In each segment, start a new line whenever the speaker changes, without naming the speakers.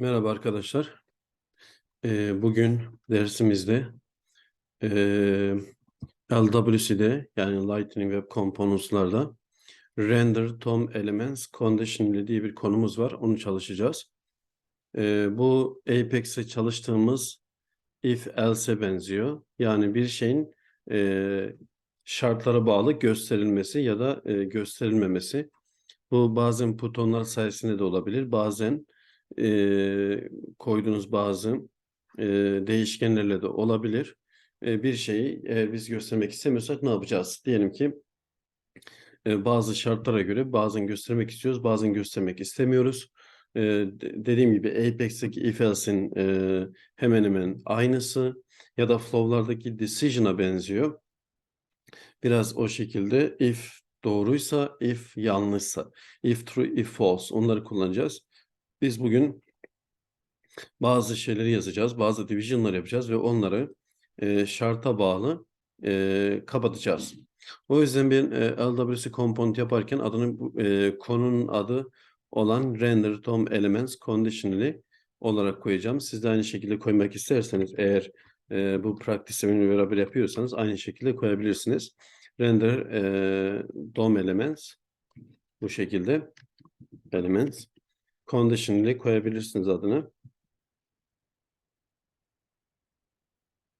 Merhaba arkadaşlar. Ee, bugün dersimizde ee, LWC'de yani Lightning Web Components'larda Render DOM Elements Conditional diye bir konumuz var. Onu çalışacağız. Ee, bu Apex'te çalıştığımız if else'e benziyor. Yani bir şeyin ee, şartlara bağlı gösterilmesi ya da ee, gösterilmemesi. Bu bazen butonlar sayesinde de olabilir. Bazen e, koyduğunuz bazı e, değişkenlerle de olabilir. E, bir şeyi eğer biz göstermek istemiyorsak ne yapacağız? Diyelim ki e, bazı şartlara göre bazen göstermek istiyoruz, bazen göstermek istemiyoruz. E, de- dediğim gibi Apex'teki if else'in e, hemen hemen aynısı ya da flow'lardaki decision'a benziyor. Biraz o şekilde if doğruysa, if yanlışsa, if true, if false onları kullanacağız. Biz bugün bazı şeyleri yazacağız, bazı division'lar yapacağız ve onları e, şarta bağlı e, kapatacağız. O yüzden ben e, LWC component yaparken adını e, konunun adı olan render DOM elements conditionally olarak koyacağım. Siz de aynı şekilde koymak isterseniz eğer e, bu practice'ini beraber yapıyorsanız aynı şekilde koyabilirsiniz. Render e, DOM elements bu şekilde elements conditionally koyabilirsiniz adını.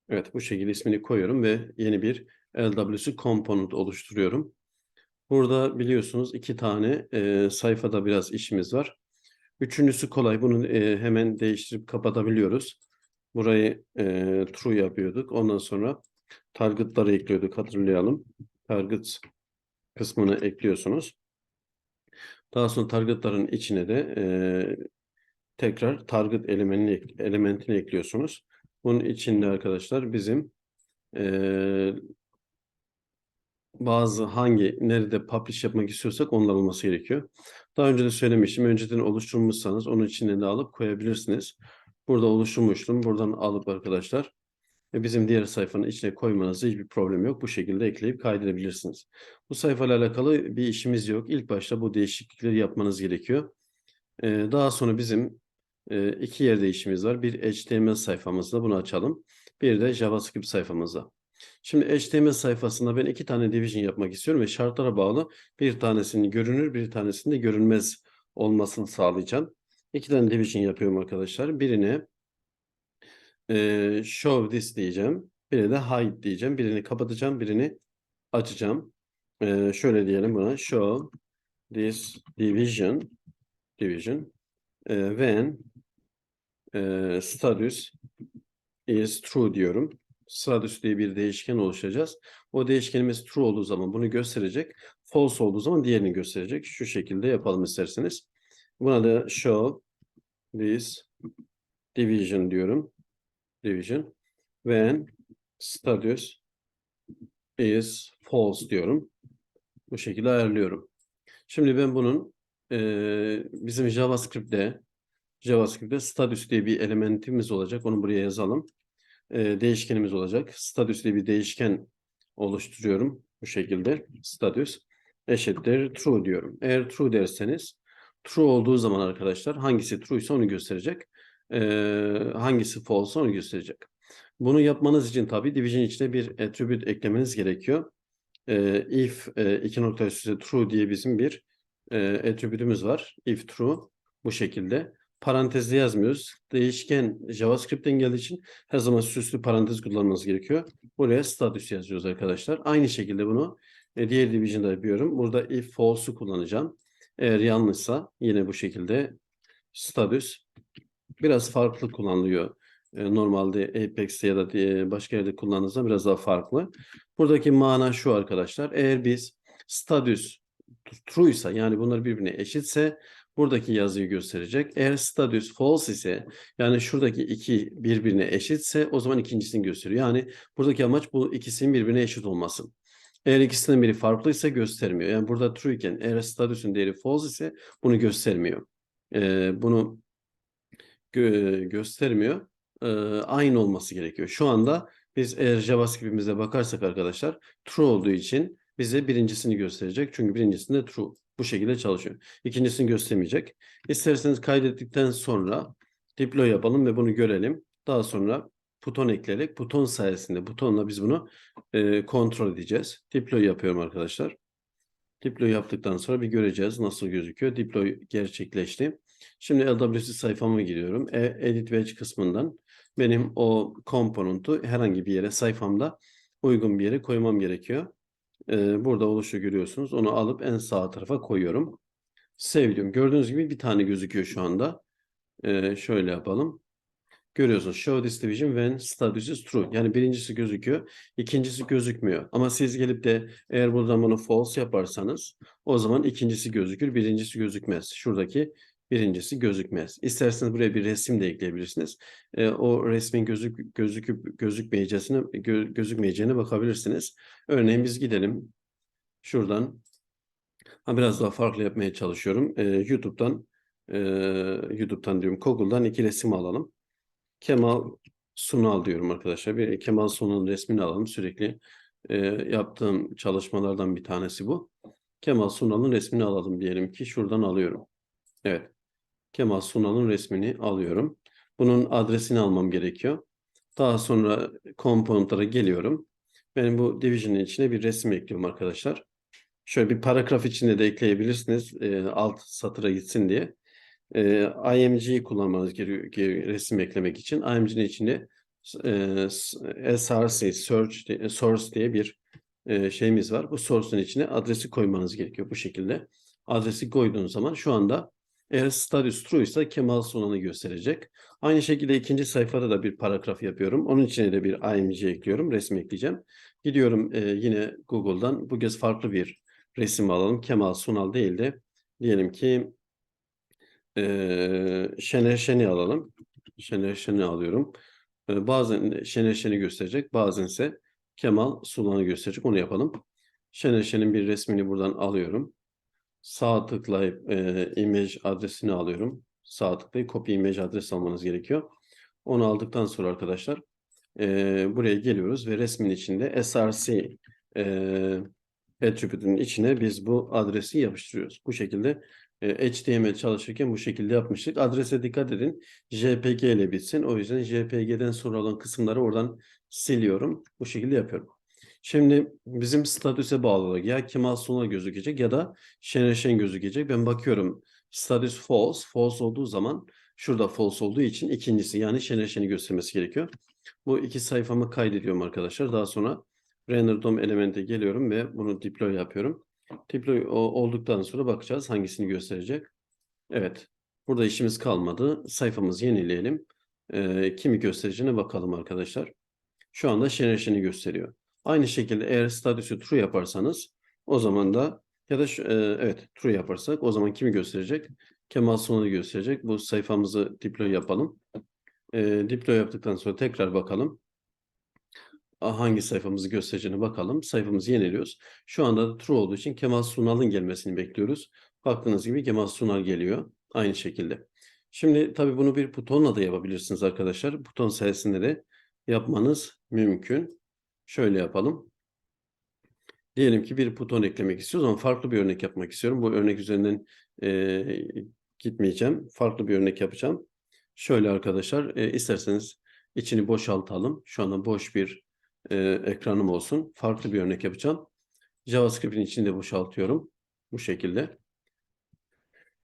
Evet bu şekilde ismini koyuyorum ve yeni bir LWC component oluşturuyorum. Burada biliyorsunuz iki tane e, sayfada biraz işimiz var. Üçüncüsü kolay. Bunu e, hemen değiştirip kapatabiliyoruz. Burayı e, true yapıyorduk. Ondan sonra target'ları ekliyorduk hatırlayalım. Target kısmını ekliyorsunuz. Daha sonra target'ların içine de e, tekrar target elementini, elementini ekliyorsunuz. Bunun içinde arkadaşlar bizim eee, bazı hangi nerede publish yapmak istiyorsak onlar olması gerekiyor. Daha önce de söylemiştim. Önceden oluşturmuşsanız onun içine de alıp koyabilirsiniz. Burada oluşturmuştum. Buradan alıp arkadaşlar bizim diğer sayfanın içine koymanızda hiçbir problem yok. Bu şekilde ekleyip kaydedebilirsiniz. Bu sayfayla alakalı bir işimiz yok. İlk başta bu değişiklikleri yapmanız gerekiyor. Eee, daha sonra bizim e, iki yerde işimiz var. Bir HTML sayfamızda bunu açalım. Bir de JavaScript sayfamızda. Şimdi HTML sayfasında ben iki tane division yapmak istiyorum ve şartlara bağlı bir tanesini görünür, bir tanesini de görünmez olmasını sağlayacağım. İki tane division yapıyorum arkadaşlar. Birine e, show this diyeceğim. Birine de hide diyeceğim. Birini kapatacağım, birini açacağım. E, şöyle diyelim buna. Show this division division e, when e, status is true diyorum. Status diye bir değişken oluşturacağız. O değişkenimiz true olduğu zaman bunu gösterecek. False olduğu zaman diğerini gösterecek. Şu şekilde yapalım isterseniz. Buna da show this division diyorum. Division when status is false diyorum. Bu şekilde ayarlıyorum. Şimdi ben bunun eee, bizim JavaScript'te JavaScript'te status diye bir elementimiz olacak. Onu buraya yazalım. Eee, değişkenimiz olacak. Status diye bir değişken oluşturuyorum. Bu şekilde status eşittir true diyorum. Eğer true derseniz true olduğu zaman arkadaşlar hangisi true ise onu gösterecek. Eee, hangisi false onu gösterecek. Bunu yapmanız için tabii division içine bir attribute eklemeniz gerekiyor. Eee, if e, iki nokta üstü true diye bizim bir e, attribute'ümüz var. If true bu şekilde. Parantezde yazmıyoruz. Değişken JavaScript'ten geldiği için her zaman süslü parantez kullanmanız gerekiyor. Buraya status yazıyoruz arkadaşlar. Aynı şekilde bunu e, diğer division'da yapıyorum. Burada if false'u kullanacağım. Eğer yanlışsa yine bu şekilde status biraz farklı kullanılıyor. E, Normalde Apex'te ya da diye başka yerde kullandığınızda biraz daha farklı. Buradaki mana şu arkadaşlar. Eğer biz status true ise yani bunlar birbirine eşitse buradaki yazıyı gösterecek. Eğer status false ise yani şuradaki iki birbirine eşitse o zaman ikincisini gösteriyor. Yani buradaki amaç bu ikisinin birbirine eşit olması. Eğer ikisinden biri farklıysa göstermiyor. Yani burada true iken eğer status'un değeri false ise bunu göstermiyor. Ee, bunu gö- göstermiyor. Ee, aynı olması gerekiyor. Şu anda biz eğer JavaScript'imize bakarsak arkadaşlar true olduğu için bize birincisini gösterecek. Çünkü birincisinde true. Bu şekilde çalışıyor. İkincisini göstermeyecek. İsterseniz kaydettikten sonra Deploy yapalım ve bunu görelim. Daha sonra buton ekleyerek buton sayesinde butonla biz bunu e, kontrol edeceğiz. Deploy yapıyorum arkadaşlar. Deploy yaptıktan sonra bir göreceğiz nasıl gözüküyor. Deploy gerçekleşti. Şimdi LWC sayfama giriyorum. E, Edit Wedge kısmından benim o komponentu herhangi bir yere sayfamda uygun bir yere koymam gerekiyor. E, burada oluşu görüyorsunuz. Onu alıp en sağ tarafa koyuyorum. Save diyorum. Gördüğünüz gibi bir tane gözüküyor şu anda. E, şöyle yapalım. Görüyorsunuz show this division when status is true. Yani birincisi gözüküyor, ikincisi gözükmüyor. Ama siz gelip de eğer buradan bunu false yaparsanız o zaman ikincisi gözükür, birincisi gözükmez. Şuradaki birincisi gözükmez. İsterseniz buraya bir resim de ekleyebilirsiniz. E, o resmin gözük gözüküp gözükmeyeceğine gö- gözükmeyeceğine bakabilirsiniz. Örneğin biz gidelim şuradan ha, biraz daha farklı yapmaya çalışıyorum. E, YouTube'dan e, YouTube'dan diyorum Google'dan iki resim alalım. Kemal Sunal diyorum arkadaşlar. Bir Kemal Sunal'ın resmini alalım. Sürekli e, yaptığım çalışmalardan bir tanesi bu. Kemal Sunal'ın resmini alalım diyelim ki şuradan alıyorum. Evet. Kemal Sunal'ın resmini alıyorum. Bunun adresini almam gerekiyor. Daha sonra komponentlara geliyorum. Benim bu division'ın içine bir resim ekliyorum arkadaşlar. Şöyle bir paragraf içinde de ekleyebilirsiniz. e, alt satıra gitsin diye e, IMG'yi kullanmanız gerekiyor resim eklemek için. IMG'nin içinde e, SRC, search, source diye bir e, şeyimiz var. Bu source'un içine adresi koymanız gerekiyor bu şekilde. Adresi koyduğunuz zaman şu anda eğer status true ise Kemal Sunan'ı gösterecek. Aynı şekilde ikinci sayfada da bir paragraf yapıyorum. Onun içine de bir IMG ekliyorum. Resim ekleyeceğim. Gidiyorum e, yine Google'dan. Bu kez farklı bir resim alalım. Kemal Sunal değil de diyelim ki ee, Şener Şen'i alalım. Şener Şen'i alıyorum. Ee, bazen Şener Şen'i gösterecek, bazen ise Kemal Sunal'ı gösterecek. Onu yapalım. Şener Şen'in bir resmini buradan alıyorum. Sağ tıklayıp e, image adresini alıyorum. Sağ tıklayıp copy image adresi almanız gerekiyor. Onu aldıktan sonra arkadaşlar e, buraya geliyoruz ve resmin içinde src e, attribute'ün içine biz bu adresi yapıştırıyoruz. Bu şekilde e, HTML çalışırken bu şekilde yapmıştık. Adrese dikkat edin. JPG ile bitsin. O yüzden JPG'den sonra olan kısımları oradan siliyorum. Bu şekilde yapıyorum. Şimdi bizim statüse bağlı olarak ya Kemal Sunal gözükecek ya da Şener Şen gözükecek. Ben bakıyorum status false. False olduğu zaman şurada false olduğu için ikincisi yani Şener Şen'i göstermesi gerekiyor. Bu iki sayfamı kaydediyorum arkadaşlar. Daha sonra render DOM elemente geliyorum ve bunu deploy yapıyorum. Deploy olduktan sonra bakacağız hangisini gösterecek. Evet. Burada işimiz kalmadı. Sayfamızı yenileyelim. Ee, kimi göstereceğine bakalım arkadaşlar. Şu anda Şener Şen'i gösteriyor. Aynı şekilde eğer statüsü true yaparsanız o zaman da ya da şu, e, evet true yaparsak o zaman kimi gösterecek? Kemal Sunal'ı gösterecek. Bu sayfamızı deploy yapalım. E, deploy yaptıktan sonra tekrar bakalım hangi sayfamızı göstereceğine bakalım. Sayfamızı yeniliyoruz. Şu anda da true olduğu için Kemal Sunal'ın gelmesini bekliyoruz. Baktığınız gibi Kemal Sunal geliyor. Aynı şekilde. Şimdi tabii bunu bir butonla da yapabilirsiniz arkadaşlar. Buton sayesinde de yapmanız mümkün. Şöyle yapalım. Diyelim ki bir buton eklemek istiyoruz ama farklı bir örnek yapmak istiyorum. Bu örnek üzerinden e, gitmeyeceğim. Farklı bir örnek yapacağım. Şöyle arkadaşlar e, isterseniz içini boşaltalım. Şu anda boş bir e, ekranım olsun. Farklı bir örnek yapacağım. JavaScript'in içini de boşaltıyorum. Bu şekilde.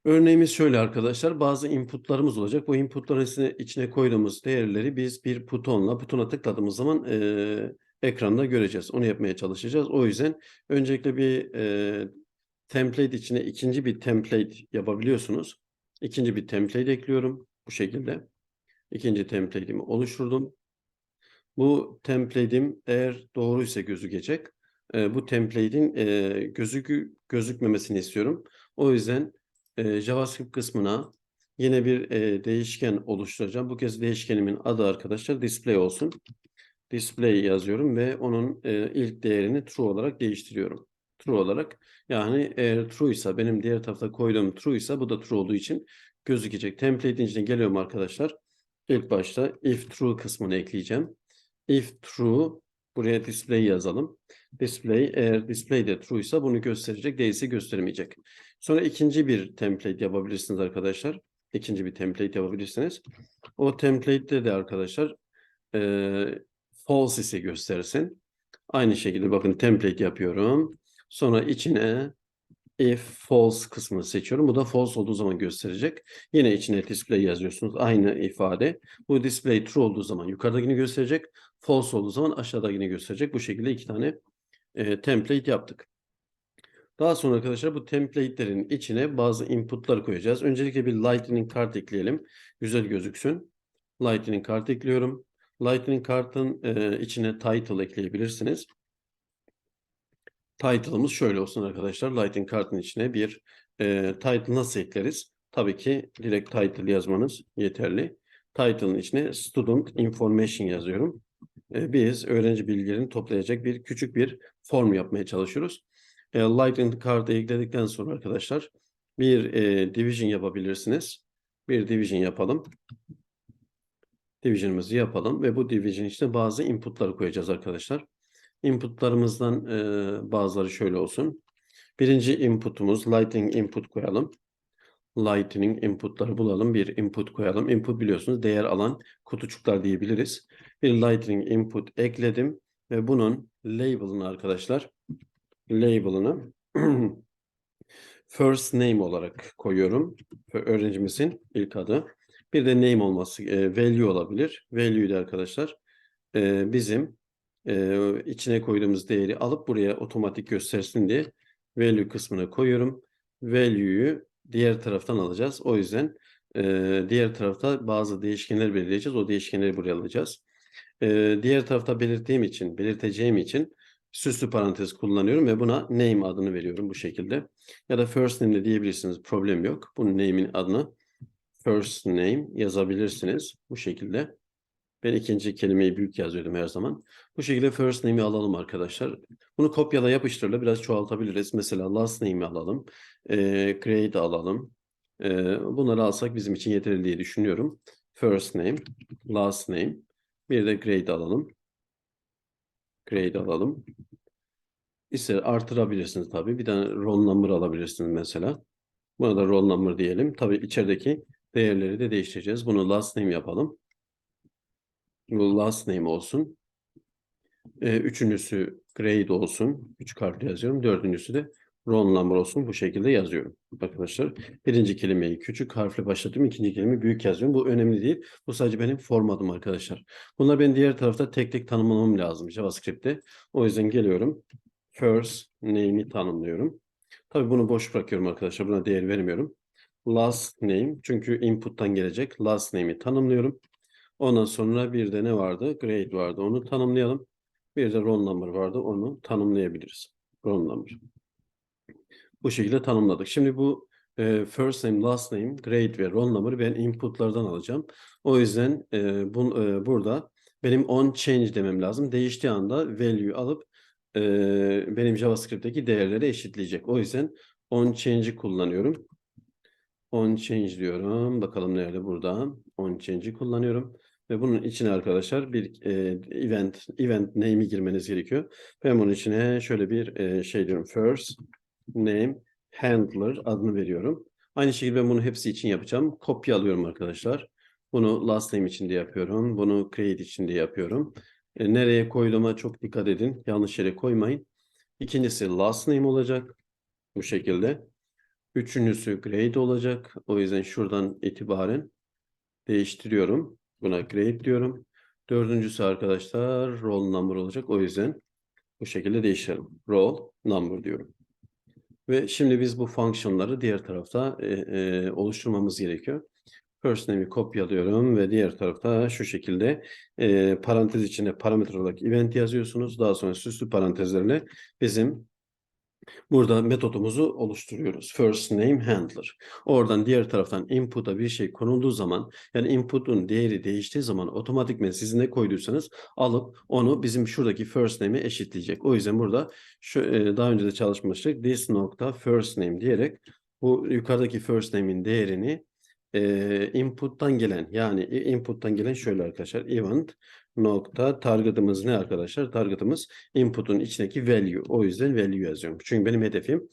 Örneğimiz şöyle arkadaşlar. Bazı inputlarımız olacak. Bu inputların içine, koyduğumuz değerleri biz bir butonla, butona tıkladığımız zaman e, ekranda göreceğiz. Onu yapmaya çalışacağız. O yüzden öncelikle bir e, template içine ikinci bir template yapabiliyorsunuz. İkinci bir template ekliyorum. Bu şekilde. İkinci template'imi oluşturdum. Bu template'im eğer doğruysa gözükecek. E, bu template'in e, gözükü, gözükmemesini istiyorum. O yüzden e, JavaScript kısmına yine bir e, değişken oluşturacağım. Bu kez değişkenimin adı arkadaşlar display olsun. Display yazıyorum ve onun e, ilk değerini true olarak değiştiriyorum. True olarak. Yani eğer true ise benim diğer tarafta koyduğum true ise bu da true olduğu için gözükecek. Template'in içine geliyorum arkadaşlar. İlk başta if true kısmını ekleyeceğim. If true buraya display yazalım. Display eğer display de true ise bunu gösterecek değilse göstermeyecek. Sonra ikinci bir template yapabilirsiniz arkadaşlar. ikinci bir template yapabilirsiniz. O template'de de arkadaşlar false ise göstersin. Aynı şekilde bakın template yapıyorum. Sonra içine if false kısmını seçiyorum. Bu da false olduğu zaman gösterecek. Yine içine display yazıyorsunuz. Aynı ifade. Bu display true olduğu zaman yukarıdakini gösterecek. False olduğu zaman aşağıdakini gösterecek. Bu şekilde iki tane e, template yaptık. Daha sonra arkadaşlar bu template'lerin içine bazı inputlar koyacağız. Öncelikle bir Lightning kart ekleyelim. Güzel gözüksün. Lightning kart ekliyorum. Lightning kartın e, içine title ekleyebilirsiniz. Title'ımız şöyle olsun arkadaşlar. Lightning kartın içine bir e, title nasıl ekleriz? Tabii ki direkt title yazmanız yeterli. Title'ın içine student information yazıyorum. E, biz öğrenci bilgilerini toplayacak bir küçük bir form yapmaya çalışıyoruz. E, Lightning kartı ekledikten sonra arkadaşlar bir e, division yapabilirsiniz. Bir division yapalım. Division'ımızı yapalım ve bu division içine bazı inputları koyacağız arkadaşlar. Inputlarımızdan e, bazıları şöyle olsun. Birinci inputumuz Lightning input koyalım. Lightning inputları bulalım. Bir input koyalım. Input biliyorsunuz değer alan kutucuklar diyebiliriz. Bir Lightning input ekledim ve bunun label'ını arkadaşlar label'ını first name olarak koyuyorum. Öğrencimizin ilk adı. Bir de name olması e, value olabilir. Value de arkadaşlar e, bizim e, içine koyduğumuz değeri alıp buraya otomatik göstersin diye value kısmına koyuyorum. Value'yu diğer taraftan alacağız. O yüzden e, diğer tarafta bazı değişkenler belirleyeceğiz. O değişkenleri buraya alacağız. E, diğer tarafta belirttiğim için, belirteceğim için süslü parantez kullanıyorum ve buna name adını veriyorum bu şekilde. Ya da first name de diyebilirsiniz. Problem yok. Bu name'in adını first name yazabilirsiniz. Bu şekilde. Ben ikinci kelimeyi büyük yazıyordum her zaman. Bu şekilde first name'i alalım arkadaşlar. Bunu kopyala yapıştırla biraz çoğaltabiliriz. Mesela last name'i alalım. E, grade alalım. E, bunları alsak bizim için yeterli diye düşünüyorum. First name, last name. Bir de grade alalım. Grade alalım. İster artırabilirsiniz tabii. Bir tane roll number alabilirsiniz mesela. Buna da roll number diyelim. Tabii içerideki değerleri de değiştireceğiz. Bunu last name yapalım. Bu last name olsun. Ee, üçüncüsü grade olsun. Üç harfli yazıyorum. Dördüncüsü de roll number olsun. Bu şekilde yazıyorum. Arkadaşlar birinci kelimeyi küçük harfle başlatıyorum. ikinci kelimeyi büyük yazıyorum. Bu önemli değil. Bu sadece benim formatım arkadaşlar. Bunlar ben diğer tarafta tek tek tanımlamam lazım JavaScript'te. O yüzden geliyorum. First name'i tanımlıyorum. Tabii bunu boş bırakıyorum arkadaşlar. Buna değer vermiyorum. Last name. Çünkü input'tan gelecek. Last name'i tanımlıyorum. Ondan sonra bir de ne vardı? Grade vardı. Onu tanımlayalım. Bir de roll number vardı. Onu tanımlayabiliriz. Roll number. Bu şekilde tanımladık. Şimdi bu e, first name, last name, grade ve roll number ben inputlardan alacağım. O yüzden e, bun, e, burada benim on change demem lazım. Değiştiği anda value alıp e, benim JavaScript'teki değerleri eşitleyecek. O yüzden on change'i kullanıyorum. On change diyorum. Bakalım nerede burada. On change'i kullanıyorum. Ve bunun içine arkadaşlar bir e, event event name'i girmeniz gerekiyor. Ben bunun içine şöyle bir e, şey diyorum. First name handler adını veriyorum. Aynı şekilde ben bunu hepsi için yapacağım. Kopya alıyorum arkadaşlar. Bunu last name için de yapıyorum. Bunu create için de yapıyorum. E, nereye koyduğuma çok dikkat edin. Yanlış yere koymayın. İkincisi last name olacak. Bu şekilde. Üçüncüsü grade olacak. O yüzden şuradan itibaren değiştiriyorum. Buna grade diyorum. Dördüncüsü arkadaşlar roll number olacak. O yüzden bu şekilde değiştirelim. Roll number diyorum. Ve şimdi biz bu fonksiyonları diğer tarafta e, e, oluşturmamız gerekiyor. First name'i kopyalıyorum ve diğer tarafta şu şekilde e, parantez içinde parametre olarak event yazıyorsunuz. Daha sonra süslü parantezlerle bizim Burada metodumuzu oluşturuyoruz. First name handler. Oradan diğer taraftan input'a bir şey konulduğu zaman yani input'un değeri değiştiği zaman otomatikmen siz ne koyduysanız alıp onu bizim şuradaki first name'e eşitleyecek. O yüzden burada şu e, daha önce de çalışmıştık. This nokta first name diyerek bu yukarıdaki first name'in değerini e, input'tan gelen yani input'tan gelen şöyle arkadaşlar event nokta target'ımız ne arkadaşlar? Target'ımız input'un içindeki value. O yüzden value yazıyorum. Çünkü benim hedefim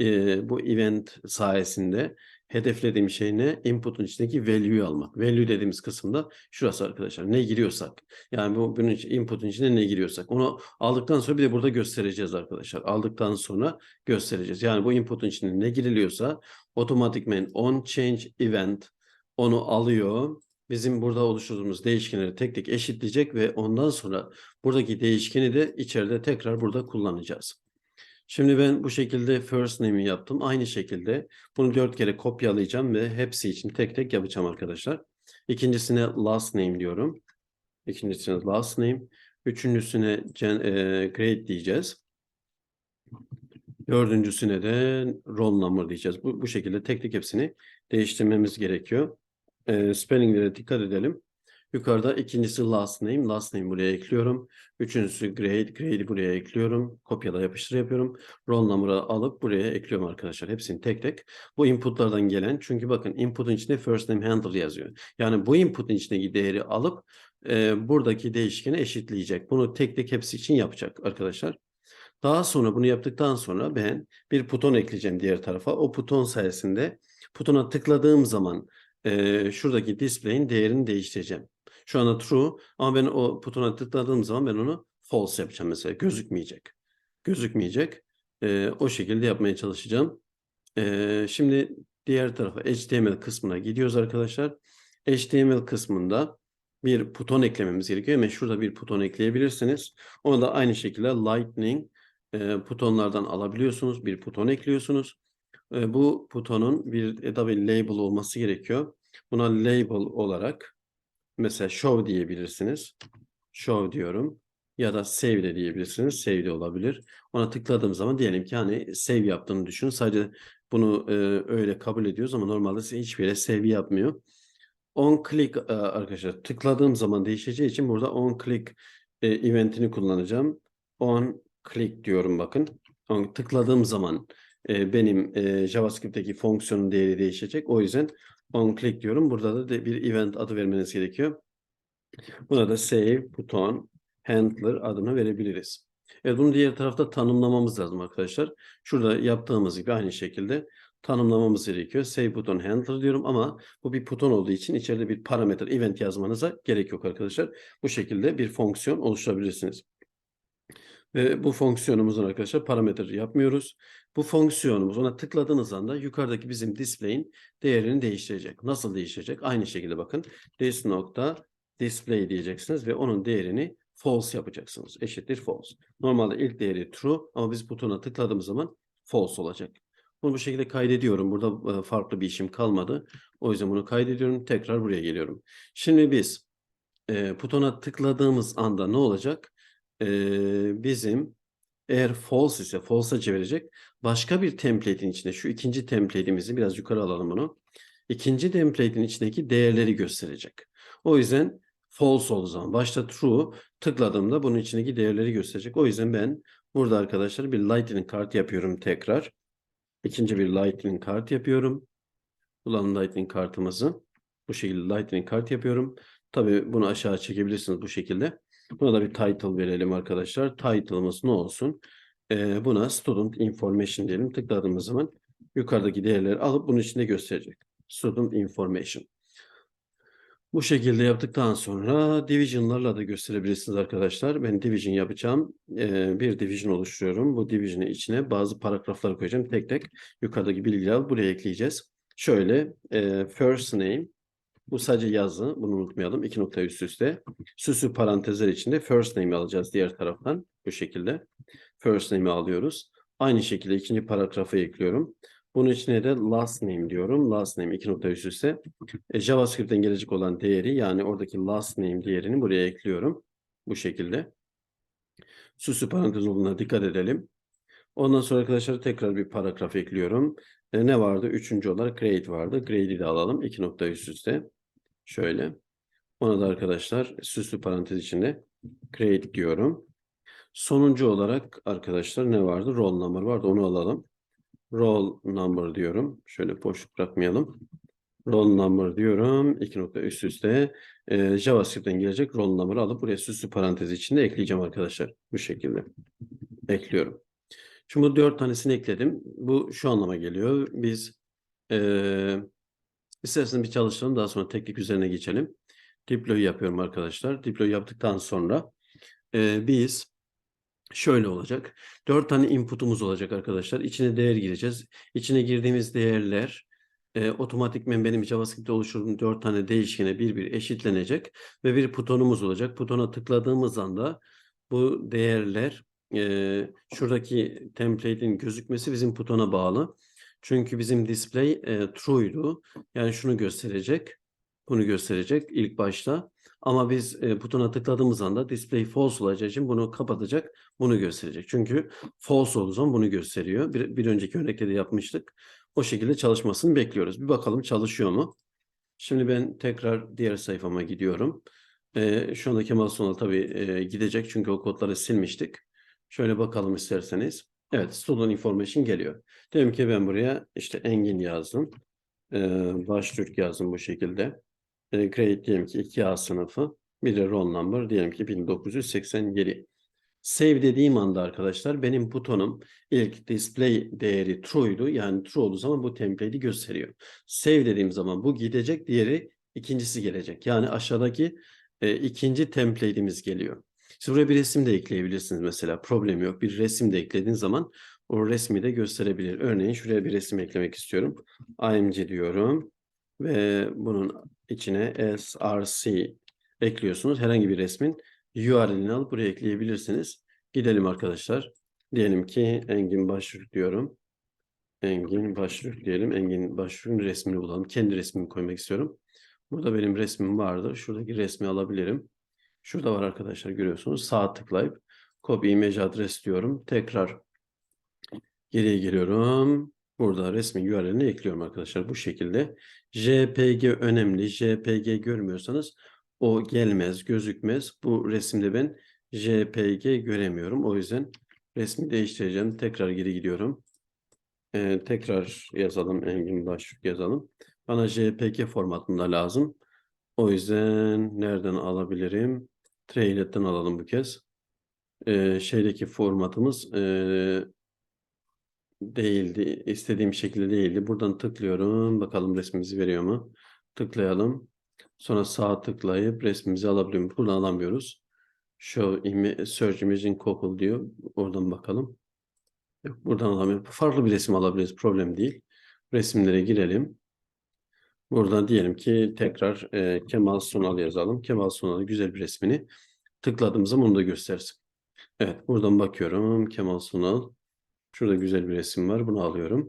e, bu event sayesinde Hedeflediğim şey ne? Input'un içindeki value'yu almak. Value dediğimiz kısımda şurası arkadaşlar. Ne giriyorsak. Yani bu bunun input'un içine ne giriyorsak. Onu aldıktan sonra bir de burada göstereceğiz arkadaşlar. Aldıktan sonra göstereceğiz. Yani bu input'un içine ne giriliyorsa otomatikmen on change event onu alıyor. Bizim burada oluşturduğumuz değişkenleri tek tek eşitleyecek ve ondan sonra buradaki değişkeni de içeride tekrar burada kullanacağız. Şimdi ben bu şekilde first name'i yaptım. Aynı şekilde bunu dört kere kopyalayacağım ve hepsi için tek tek yapacağım arkadaşlar. İkincisine last name diyorum. İkincisine last name. Üçüncüsüne gen, e, grade diyeceğiz. Dördüncüsüne de roll number diyeceğiz. Bu, bu şekilde tek tek hepsini değiştirmemiz gerekiyor. E, spellinglere dikkat edelim. Yukarıda ikincisi last name. Last name buraya ekliyorum. Üçüncüsü grade. Grade'i buraya ekliyorum. Kopyala yapıştır yapıyorum. Roll number'ı alıp buraya ekliyorum arkadaşlar. Hepsini tek tek. Bu inputlardan gelen. Çünkü bakın input'un içinde first name handle yazıyor. Yani bu input'un içindeki değeri alıp e, buradaki değişkeni eşitleyecek. Bunu tek tek hepsi için yapacak arkadaşlar. Daha sonra bunu yaptıktan sonra ben bir buton ekleyeceğim diğer tarafa. O buton sayesinde butona tıkladığım zaman e, şuradaki display'in değerini değiştireceğim. Şu anda true ama ben o butona tıkladığım zaman ben onu false yapacağım mesela. Gözükmeyecek. Gözükmeyecek. E, o şekilde yapmaya çalışacağım. E, şimdi diğer tarafa HTML kısmına gidiyoruz arkadaşlar. HTML kısmında bir buton eklememiz gerekiyor. Hemen şurada bir buton ekleyebilirsiniz. Onu da aynı şekilde Lightning e, butonlardan alabiliyorsunuz. Bir buton ekliyorsunuz. E, bu butonun bir e, label olması gerekiyor. Buna label olarak mesela show diyebilirsiniz. Show diyorum. Ya da save de diyebilirsiniz. Save de olabilir. Ona tıkladığım zaman diyelim ki hani save yaptığını düşünün. Sadece bunu e, öyle kabul ediyoruz ama normalde size hiçbir yere save yapmıyor. On click e, arkadaşlar tıkladığım zaman değişeceği için burada on click e, eventini kullanacağım. On click diyorum bakın. On, tıkladığım zaman e, benim e, JavaScript'teki fonksiyonun değeri değişecek. O yüzden on click diyorum. Burada da de bir event adı vermeniz gerekiyor. Buna da save buton handler adını verebiliriz. Evet bunu diğer tarafta tanımlamamız lazım arkadaşlar. Şurada yaptığımız gibi aynı şekilde tanımlamamız gerekiyor. Save buton handler diyorum ama bu bir buton olduğu için içeride bir parametre event yazmanıza gerek yok arkadaşlar. Bu şekilde bir fonksiyon oluşturabilirsiniz. Ve bu fonksiyonumuzun arkadaşlar parametre yapmıyoruz. Bu fonksiyonumuz ona tıkladığınız anda yukarıdaki bizim display'in değerini değiştirecek. Nasıl değiştirecek? Aynı şekilde bakın. This nokta display diyeceksiniz ve onun değerini false yapacaksınız. Eşittir false. Normalde ilk değeri true ama biz butona tıkladığımız zaman false olacak. Bunu bu şekilde kaydediyorum. Burada e, farklı bir işim kalmadı. O yüzden bunu kaydediyorum. Tekrar buraya geliyorum. Şimdi biz e, butona tıkladığımız anda ne olacak? E, bizim eğer false ise false'a çevirecek. Başka bir template'in içinde şu ikinci template'imizi biraz yukarı alalım bunu. İkinci template'in içindeki değerleri gösterecek. O yüzden false olduğu zaman başta true tıkladığımda bunun içindeki değerleri gösterecek. O yüzden ben burada arkadaşlar bir lightning kart yapıyorum tekrar. İkinci bir lightning kart yapıyorum. Bulalım lightning kartımızı. Bu şekilde lightning kart yapıyorum. Tabii bunu aşağı çekebilirsiniz bu şekilde. Buna da bir title verelim arkadaşlar. Title'ımız ne olsun? Ee, buna student information diyelim. Tıkladığımız zaman yukarıdaki değerleri alıp bunun içinde gösterecek. Student information. Bu şekilde yaptıktan sonra division'larla da gösterebilirsiniz arkadaşlar. Ben division yapacağım. Ee, bir division oluşturuyorum. Bu division'ın içine bazı paragraflar koyacağım. Tek tek yukarıdaki bilgileri buraya ekleyeceğiz. Şöyle e, first name bu sadece yazı. Bunu unutmayalım. İki nokta üst üste. Süslü parantezler içinde first name'i alacağız diğer taraftan. Bu şekilde. First name'i alıyoruz. Aynı şekilde ikinci paragrafı ekliyorum. Bunun içine de last name diyorum. Last name iki nokta üst üste. E, JavaScript'ten gelecek olan değeri yani oradaki last name değerini buraya ekliyorum. Bu şekilde. Süslü parantez olduğuna dikkat edelim. Ondan sonra arkadaşlar tekrar bir paragraf ekliyorum. E, ne vardı? Üçüncü olarak grade vardı. Grade'i de alalım. İki nokta üst üste. Şöyle. Ona da arkadaşlar süslü parantez içinde grade diyorum. Sonuncu olarak arkadaşlar ne vardı? Roll number vardı. Onu alalım. Roll number diyorum. Şöyle boşluk bırakmayalım. Roll number diyorum. İki nokta üst üste. Ee, JavaScript'ten gelecek roll number'ı alıp buraya süslü parantez içinde ekleyeceğim arkadaşlar. Bu şekilde. Ekliyorum. Şimdi dört tanesini ekledim. Bu şu anlama geliyor. Biz Ee, isterseniz bir çalışalım daha sonra teknik üzerine geçelim. Deploy yapıyorum arkadaşlar. Deploy yaptıktan sonra e, biz şöyle olacak. Dört tane input'umuz olacak arkadaşlar. İçine değer gireceğiz. İçine girdiğimiz değerler e, otomatikmen benim JavaScript'te oluşturduğum dört tane değişkene bir bir eşitlenecek ve bir butonumuz olacak. Butona tıkladığımız anda bu değerler e, şuradaki template'in gözükmesi bizim butona bağlı. Çünkü bizim display e, true'ydu. Yani şunu gösterecek. Bunu gösterecek ilk başta. Ama biz e, butona tıkladığımız anda display false olacağı için bunu kapatacak, bunu gösterecek. Çünkü false olduğu zaman bunu gösteriyor. Bir, bir önceki örnekte de yapmıştık. O şekilde çalışmasını bekliyoruz. Bir bakalım çalışıyor mu? Şimdi ben tekrar diğer sayfama gidiyorum. E, şu anda Kemal Sonal tabii e, gidecek çünkü o kodları silmiştik. Şöyle bakalım isterseniz. Evet, student information geliyor. Diyelim ki ben buraya işte Engin yazdım. E, Baştürk yazdım bu şekilde. E, grade diyelim ki 2A sınıfı. Bir de roll number diyelim ki 1987. Save dediğim anda arkadaşlar benim butonum ilk display değeri true'ydu. Yani true olduğu zaman bu template'i gösteriyor. Save dediğim zaman bu gidecek, diğeri ikincisi gelecek. Yani aşağıdaki e, ikinci template'imiz geliyor. Siz buraya bir resim de ekleyebilirsiniz mesela. Problem yok. Bir resim de eklediğin zaman o resmi de gösterebilir. Örneğin şuraya bir resim eklemek istiyorum. IMG diyorum ve bunun içine src ekliyorsunuz. Herhangi bir resmin URL'ini alıp buraya ekleyebilirsiniz. Gidelim arkadaşlar. Diyelim ki Engin Başvuruk diyorum. Engin Başvuruk diyelim. Engin Başvuruk'un resmini bulalım. Kendi resmimi koymak istiyorum. Burada benim resmim vardı. Şuradaki resmi alabilirim. Şurada var arkadaşlar görüyorsunuz. Sağ tıklayıp copy image adres diyorum. Tekrar geriye geliyorum. Burada resmin URL'ini ekliyorum arkadaşlar bu şekilde. JPG önemli. JPG görmüyorsanız o gelmez, gözükmez. Bu resimde ben JPG göremiyorum. O yüzden resmi değiştireceğim. Tekrar geri gidiyorum. Ee, tekrar yazalım. Engin Başlık yazalım. Bana JPG formatında lazım. O yüzden nereden alabilirim? Trailer'den alalım bu kez. Ee, şeydeki formatımız e, değildi. İstediğim şekilde değildi. Buradan tıklıyorum. Bakalım resmimizi veriyor mu? Tıklayalım. Sonra sağ tıklayıp resmimizi alabiliyorum. Buradan alamıyoruz. Show image, search image Google diyor. Oradan bakalım. Yok, buradan alamıyorum. Farklı bir resim alabiliriz. Problem değil. Resimlere girelim. Buradan diyelim ki tekrar e, Kemal Sunal yazalım. Kemal Sunal'ın güzel bir resmini tıkladığım zaman onu da göstersin. Evet, buradan bakıyorum. Kemal Sunal. Şurada güzel bir resim var. Bunu alıyorum.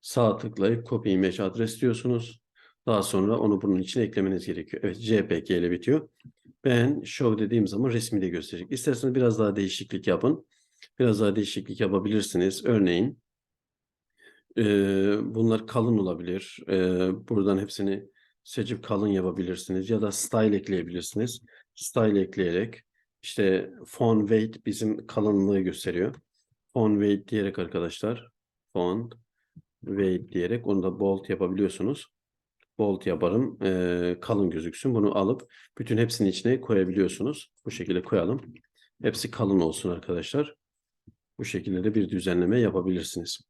Sağ tıklayıp copy image adres diyorsunuz. Daha sonra onu bunun içine eklemeniz gerekiyor. Evet, JPG ile bitiyor. Ben show dediğim zaman resmi de gösterecek. İsterseniz biraz daha değişiklik yapın. Biraz daha değişiklik yapabilirsiniz. Örneğin e, bunlar kalın olabilir. E, buradan hepsini seçip kalın yapabilirsiniz. Ya da style ekleyebilirsiniz. Style ekleyerek işte font weight bizim kalınlığı gösteriyor. Font weight diyerek arkadaşlar font weight diyerek onu da bold yapabiliyorsunuz. Bold yaparım. E, kalın gözüksün. Bunu alıp bütün hepsinin içine koyabiliyorsunuz. Bu şekilde koyalım. Hepsi kalın olsun arkadaşlar. Bu şekilde de bir düzenleme yapabilirsiniz.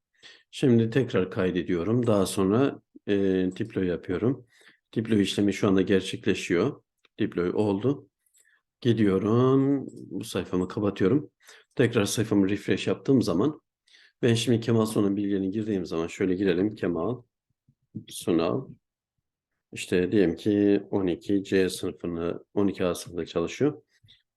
Şimdi tekrar kaydediyorum. Daha sonra e, deploy yapıyorum. Deploy işlemi şu anda gerçekleşiyor. Deploy oldu. Gidiyorum. Bu sayfamı kapatıyorum. Tekrar sayfamı refresh yaptığım zaman ben şimdi Kemal Sunal bilgilerini girdiğim zaman şöyle girelim. Kemal Sunal işte diyelim ki 12 C sınıfını 12 A sınıfında çalışıyor.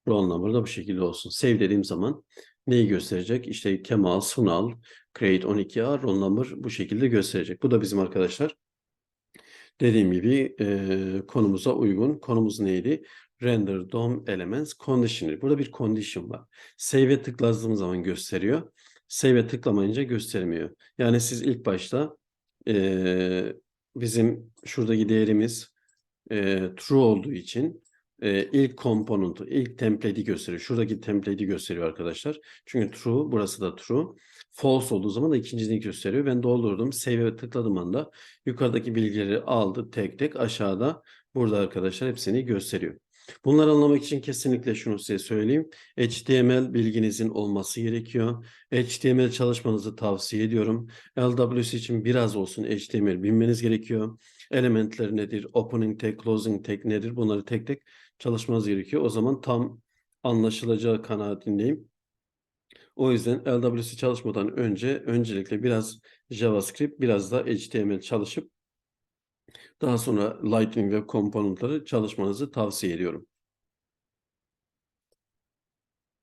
Roll number da bu şekilde olsun. Save dediğim zaman neyi gösterecek? İşte Kemal Sunal create 12A roll number bu şekilde gösterecek. Bu da bizim arkadaşlar dediğim gibi e, konumuza uygun. Konumuz neydi? Render DOM Elements Conditioner. Burada bir condition var. Save'e tıkladığımız zaman gösteriyor. Save'e tıklamayınca göstermiyor. Yani siz ilk başta e, bizim şuradaki değerimiz e, true olduğu için e, ilk komponentu, ilk template'i gösteriyor. Şuradaki template'i gösteriyor arkadaşlar. Çünkü true, burası da true. False olduğu zaman da ikincisini gösteriyor. Ben doldurdum. Save'e tıkladığım anda yukarıdaki bilgileri aldı tek tek aşağıda burada arkadaşlar hepsini gösteriyor. Bunları anlamak için kesinlikle şunu size söyleyeyim. HTML bilginizin olması gerekiyor. HTML çalışmanızı tavsiye ediyorum. LWC için biraz olsun HTML bilmeniz gerekiyor. Elementler nedir? Opening tag, closing tag nedir? Bunları tek tek çalışmanız gerekiyor. O zaman tam anlaşılacağı kanaatindeyim. O yüzden LWC çalışmadan önce öncelikle biraz JavaScript, biraz da HTML çalışıp daha sonra Lightning Web komponentleri çalışmanızı tavsiye ediyorum.